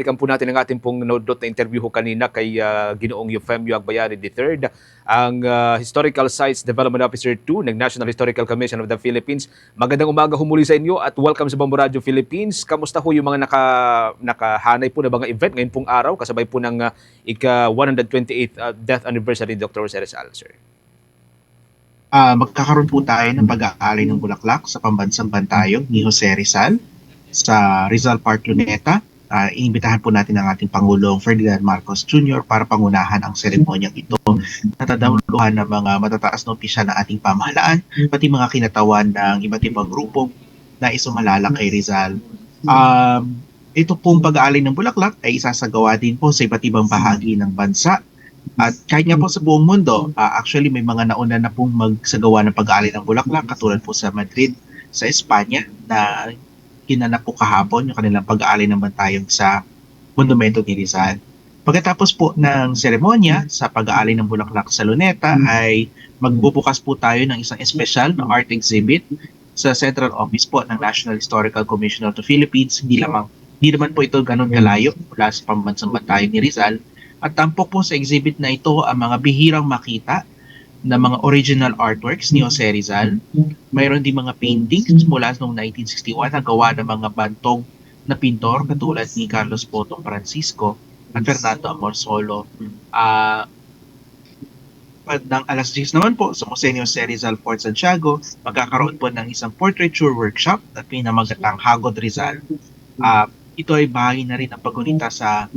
Balikan po natin ang ating pong nodot na interview ho kanina kay ah, Ginoong Eufemio Agbayari III, ang ah, Historical Sites Development Officer 2 ng National Historical Commission of the Philippines. Magandang umaga ho muli sa inyo at welcome sa Bambo Radio Philippines. Kamusta ho yung mga naka, nakahanay po na mga event ngayon pong araw kasabay po ng ah, ika 128th ah, death anniversary ni Dr. Jose Rizal, sir? Ah, magkakaroon po tayo ng pag-aali ng bulaklak sa pambansang bantayog ni Jose Rizal sa Rizal Park Luneta. Ah, inimbitahan po natin ang ating Pangulong Ferdinand Marcos Jr. para pangunahan ang seremonyang ito na tadamluhan ng mga matataas na opisyal ng ating pamahalaan, pati mga kinatawan ng iba't ibang grupo na isumalala kay Rizal. Um, ito pong pag-aali ng bulaklak ay isasagawa din po sa iba't ibang bahagi ng bansa at kahit nga po sa buong mundo, ah, actually may mga nauna na pong magsagawa ng pag-aali ng bulaklak katulad po sa Madrid, sa Espanya na ginanap po kahapon yung kanilang pag-aali ng bantayog sa monumento ni Rizal. Pagkatapos po ng seremonya sa pag-aali ng bulaklak sa Luneta ay magbubukas po tayo ng isang espesyal na art exhibit sa Central Office po ng National Historical Commission of the Philippines. Hindi lamang hindi naman po ito ganun kalayo mula sa pambansang bantayog ni Rizal. At tampok po sa exhibit na ito ang mga bihirang makita na mga original artworks ni Jose Rizal. Mayroon din mga paintings mula noong 1961 na gawa ng mga bantog na pintor katulad ni Carlos Potong Francisco at Fernando Amorsolo. Ah pag ng alas 10 naman po sa Museo Jose Rizal Fort Santiago, magkakaroon po ng isang portraiture workshop na pinamagatang Hagod Rizal. Ah, ito ay bahagi na rin ng pagunita sa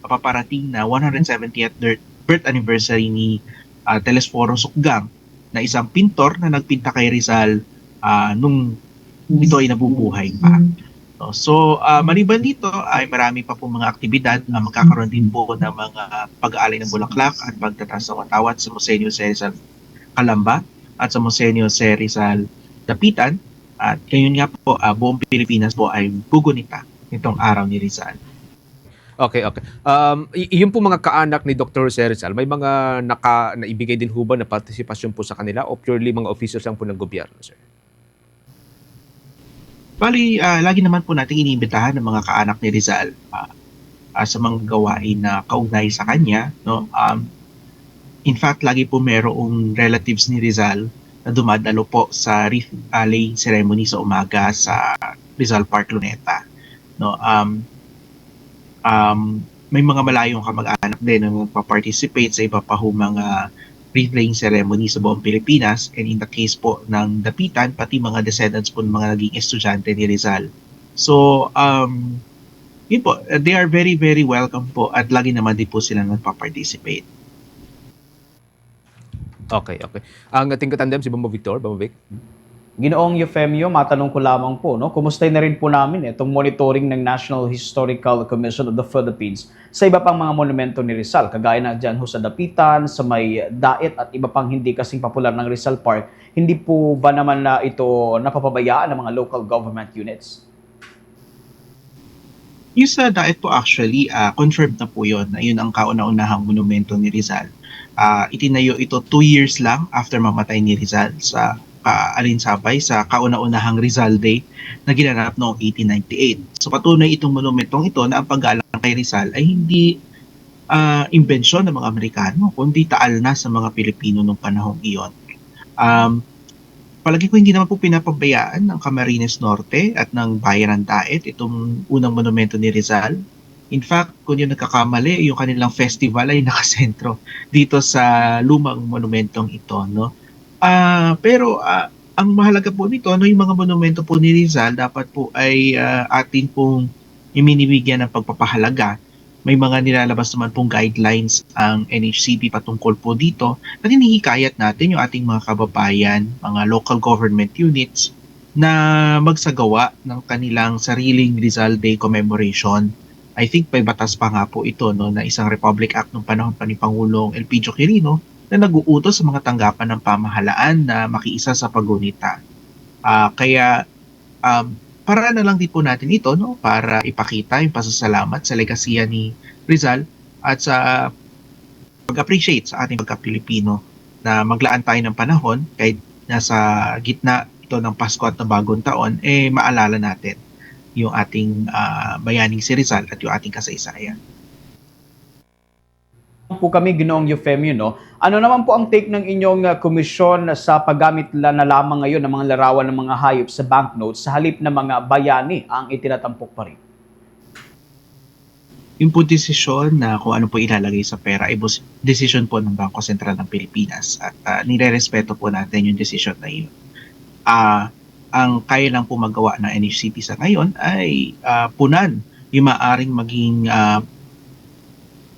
papaparating na 170th dir- birth anniversary ni ah, Telesforo Sukgang na isang pintor na nagpinta kay Rizal ah, nung ito ay nabubuhay pa. No, So, ah, maliban dito ay marami pa po mga aktibidad na magkakaroon din po ng mga pag-aalay ng bulaklak at pagtataas ng watawat sa Museo Jose Rizal Calamba at sa Museo Jose Rizal Dapitan. At ngayon nga po, ah, buong Pilipinas po ay bugunita nitong araw ni Rizal. Okay, okay. Um, y- yung po mga kaanak ni Dr. Jose Rizal, may mga naka, naibigay din ho na partisipasyon po sa kanila o purely mga officials lang po ng gobyerno, sir? Bali, ah, lagi naman po natin iniimbitahan ng mga kaanak ni Rizal ah, ah, sa mga gawain na kaugnay sa kanya. No? Um, in fact, lagi po merong relatives ni Rizal na dumadalo po sa wreath alley ceremony sa umaga sa Rizal Park, Luneta. No? Um, um, may mga malayong kamag-anak din na magpa-participate sa iba pa ho mga wreath laying ceremony sa buong Pilipinas and in the case po ng Dapitan, pati mga descendants po ng mga naging estudyante ni Rizal. So, um, yun po, they are very, very welcome po at lagi naman din po sila nagpa-participate. Okay, okay. Ang ating katandem si Bambo Victor, Bambo Vic. Ginoong Eufemio, matanong ko lamang po, no? Kumusta na rin po namin itong monitoring ng National Historical Commission of the Philippines sa iba pang mga monumento ni Rizal, kagaya na dyan sa Dapitan, sa may Daet at iba pang hindi kasing popular ng Rizal Park. Hindi po ba naman na ito napapabayaan ng mga local government units? Yung sa Daet po actually, ah, confirmed na po yun na yun ang kauna-unahang monumento ni Rizal. Ah, itinayo ito two years lang after mamatay ni Rizal sa kaalinsabay sa kauna-unahang Rizal Day na ginanap noong 1898. So patunay itong monumentong ito na ang paggalang kay Rizal ay hindi ah, imbensyon ng mga Amerikano, kundi taal na sa mga Pilipino nung panahong iyon. Um, palagi ko hindi naman po pinapabayaan ng Camarines Norte at ng Bayan ng Daet itong unang monumento ni Rizal. In fact, kung yung nagkakamali, yung kanilang festival ay nakasentro dito sa lumang monumentong ito, no? Ah, pero ah, ang mahalaga po nito, no, yung mga monumento po ni Rizal dapat po ay ah, atin pong iminibigyan ng pagpapahalaga. May mga nilalabas naman pong guidelines ang NHCP patungkol po dito at hinihikayat natin yung ating mga kababayan, mga local government units na magsagawa ng kanilang sariling Rizal Day commemoration. I think may batas pa nga po ito no, na isang Republic Act ng panahon pa ni Pangulong Elpidio Quirino na nag-uutos sa mga tanggapan ng pamahalaan na makiisa sa pagunita. Ah, kaya um, para na lang din po natin ito no, para ipakita yung pasasalamat sa legasiya ni Rizal at sa pag-appreciate sa ating pagka-Pilipino na maglaan tayo ng panahon kahit nasa gitna ito ng Pasko at ng Bagong Taon, eh maalala natin yung ating ah, bayaning si Rizal at yung ating kasaysayan. Po kami ginoong Eufemio, no? Ano naman po ang take ng inyong uh, komisyon sa paggamit na lamang ngayon ng mga larawan ng mga hayop sa banknotes sa halip na mga bayani ang itinatampok pa rin? Yung po desisyon na kung ano po ilalagay sa pera ay desisyon po ng Bangko Sentral ng Pilipinas at uh, nire-respeto po natin yung desisyon na yun. Ah, ang kaya lang po magawa ng NHCP sa ngayon ay ah, punan yung maaring maging ah,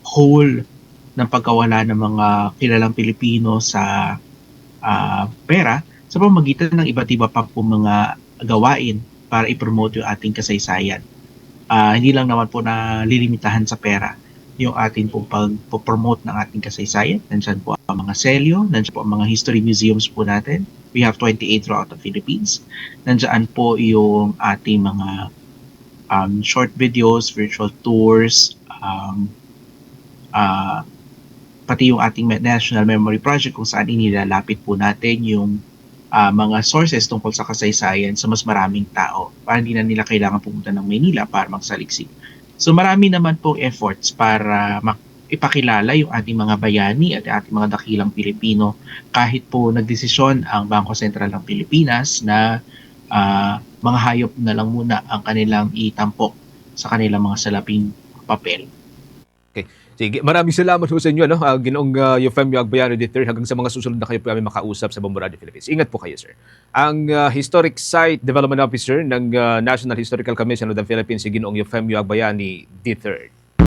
whole ng pagkawala ng mga kilalang Pilipino sa ah, pera sa pamamagitan ng iba't iba pa po mga gawain para i-promote yung ating kasaysayan ah, hindi lang naman po na lilimitahan sa pera yung atin pong pag-promote ng ating kasaysayan. Nandiyan po ang mga selyo, nandiyan po ang mga history museums po natin. We have 28 throughout the Philippines. Nandiyan po yung ating mga um, short videos, virtual tours, um, ah, pati yung ating National Memory Project kung saan inilalapit po natin yung ah, mga sources tungkol sa kasaysayan sa mas maraming tao para hindi na nila kailangan pumunta ng Maynila para magsaliksik. So marami naman pong efforts para ipakilala yung ating mga bayani at ating mga dakilang Pilipino kahit po nagdesisyon ang Bangko Sentral ng Pilipinas na ah, mga hayop na lang muna ang kanilang itampok sa kanilang mga salaping papel. Sige, maraming salamat po sa inyo, no? Uh, Ginoong uh, Eufemio Agbayano III hanggang sa mga susunod na kayo po kami makausap sa Bombo Radio Philippines. Ingat po kayo, sir. Ang uh, Historic Site Development Officer ng uh, National Historical Commission of the Philippines, si Ginoong Eufemio Agbayani III.